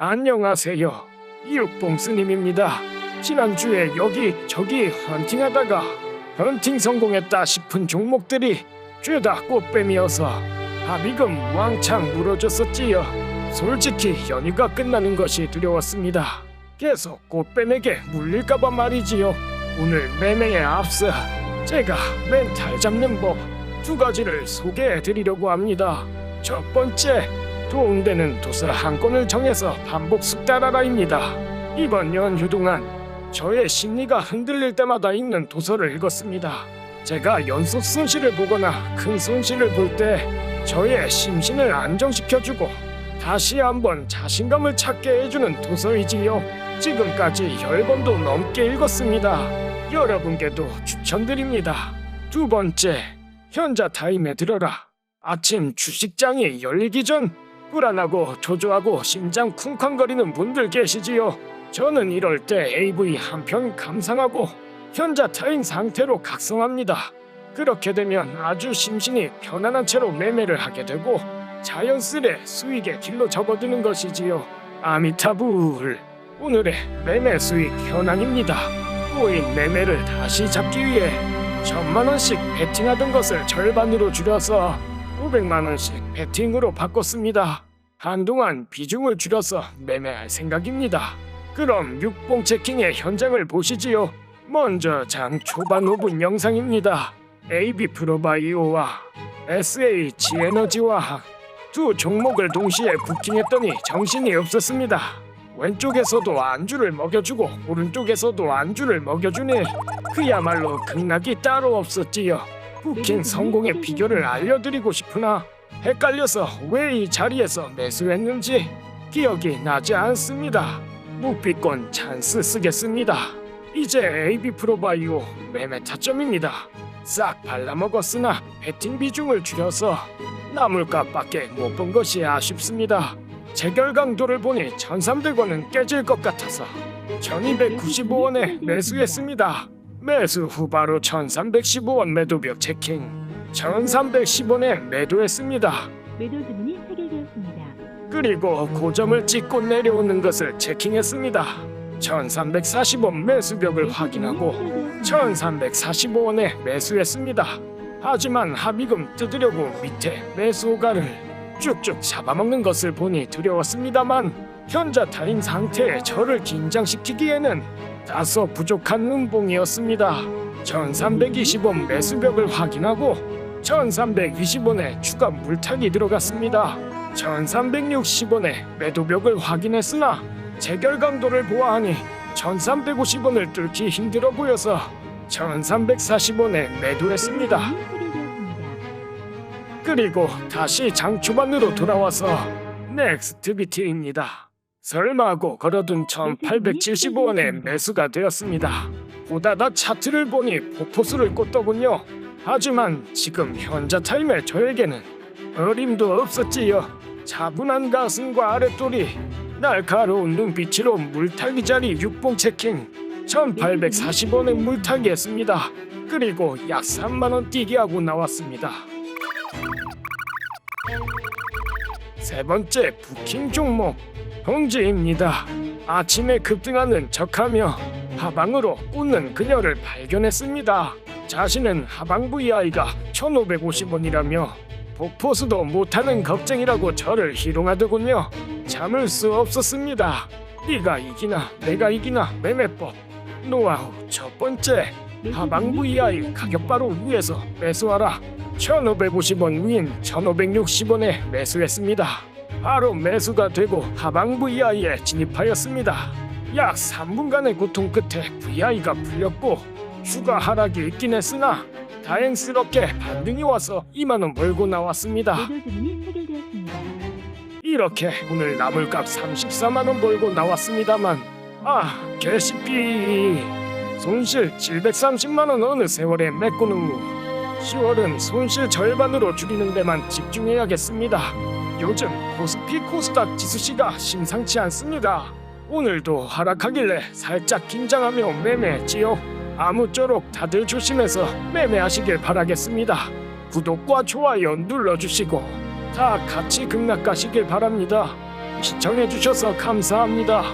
안녕하세요. 이육봉 스님입니다. 지난주에 여기 저기 헌팅하다가 헌팅 성공했다 싶은 종목들이 죄다 꽃뱀이어서 합의금 왕창 물어줬었지요. 솔직히 연휴가 끝나는 것이 두려웠습니다. 계속 꽃뱀에게 물릴까봐 말이지요. 오늘 매매에 앞서 제가 멘탈 잡는 법 두 가지를 소개해드리려고 합니다. 첫 번째, 도움되는 도서 한 권을 정해서 반복 숙달하라입니다. 이번 연휴 동안 저의 심리가 흔들릴 때마다 읽는 도서를 읽었습니다. 제가 연속 손실을 보거나 큰 손실을 볼 때 저의 심신을 안정시켜주고 다시 한번 자신감을 찾게 해주는 도서이지요. 지금까지 10번도 넘게 읽었습니다. 여러분께도 추천드립니다. 두 번째, 현자 타임에 들어라. 아침 주식장이 열리기 전 불안하고 초조하고 심장 쿵쾅거리는 분들 계시지요. 저는 이럴 때 AV 한 편 감상하고 현자 타임 상태로 각성합니다. 그렇게 되면 아주 심신이 편안한 채로 매매를 하게 되고 자연스레 수익의 길로 접어드는 것이지요. 아미타불 오늘의 매매 수익 현황입니다. 꼬인 매매를 다시 잡기 위해 천만 원씩 베팅하던 것을 절반으로 줄여서 500만 원씩 베팅으로 바꿨습니다. 한동안 비중을 줄여서 매매할 생각입니다. 그럼 육봉 체킹의 현장을 보시지요. 먼저 장 초반 5분 영상입니다. AB 프로바이오와 SH 에너지와 두 종목을 동시에 부킹했더니 정신이 없었습니다. 왼쪽에서도 안주를 먹여주고 오른쪽에서도 안주를 먹여주니 그야말로 극락이 따로 없었지요. 부킹 성공의 비결을 알려드리고 싶으나 헷갈려서 왜 이 자리에서 매수했는지 기억이 나지 않습니다. 무피권 찬스 쓰겠습니다. 이제 AB 프로바이오 매매 타점입니다. 싹 발라먹었으나 베팅 비중을 줄여서 나물값밖에 못 본 것이 아쉽습니다. 재결 강도를 보니 1,300원은 깨질 것 같아서 1,295원에 매수했습니다. 매수 후 바로 1,315원 매도벽 체킹 1,310원에 매도했습니다. 매도 주문이 체결되었습니다. 그리고 고점을 찍고 내려오는 것을 체킹했습니다. 1340원 매수벽을 확인하고 1345원에 매수했습니다. 하지만 합의금 뜯으려고 밑에 매수가를 쭉쭉 잡아먹는 것을 보니 두려웠습니다만 현자 타임 상태에 저를 긴장시키기에는 다소 부족한 음봉이었습니다. 1320원 매수벽을 확인하고 1320원에 추가 물타기 들어갔습니다. 1360원에 매도벽을 확인했으나 재결 강도를 보아하니 1350원을 뚫기 힘들어 보여서 1340원에 매도했습니다. 그리고 다시 장 초반으로 돌아와서 넥스트 비트입니다. 설마 하고 걸어둔 1875원에 매수가 되었습니다. 보다다 차트를 보니 폭포수를 꽂더군요. 하지만 지금 현자 타임의 저에게는 어림도 없었지요. 차분한 가슴과 아랫돌이 날카로운 눈빛으로 물타기 자리 육봉 체킹 1840원에 물타기 했습니다. 그리고 약 3만원 뛰기 하고 나왔습니다. 세 번째 부킹 종목 홍지입니다. 아침에 급등하는 척하며 하방으로 꽂는 그녀를 발견했습니다. 자신은 하방 VI가 1,550원이라며 복포수도 못하는 겁쟁이라고 저를 희롱하더군요. 참을 수 없었습니다. 네가 이기나 내가 이기나 매매법 노하우 첫 번째 하방 VI 가격 바로 위에서 매수하라 1550원 위인 1560원에 매수했습니다. 바로 매수가 되고 하방 VI에 진입하였습니다. 약 3분간의 고통 끝에 VI가 풀렸고 추가 하락이 있긴 했으나 다행스럽게 반등이 와서 2만원 벌고 나왔습니다. 이렇게 오늘 나물값 34만원 벌고 나왔습니다만 아 개시비 손실 730만원 어느 세월에 메꾸는 후 10월은 손실 절반으로 줄이는 데만 집중해야겠습니다 요즘 코스피 코스닥 지수시가 심상치 않습니다 오늘도 하락하길래 살짝 긴장하며 매매했지요 아무쪼록 다들 조심해서 매매하시길 바라겠습니다 구독과 좋아요 눌러주시고 다 같이 극락 가시길 바랍니다. 시청해주셔서 감사합니다.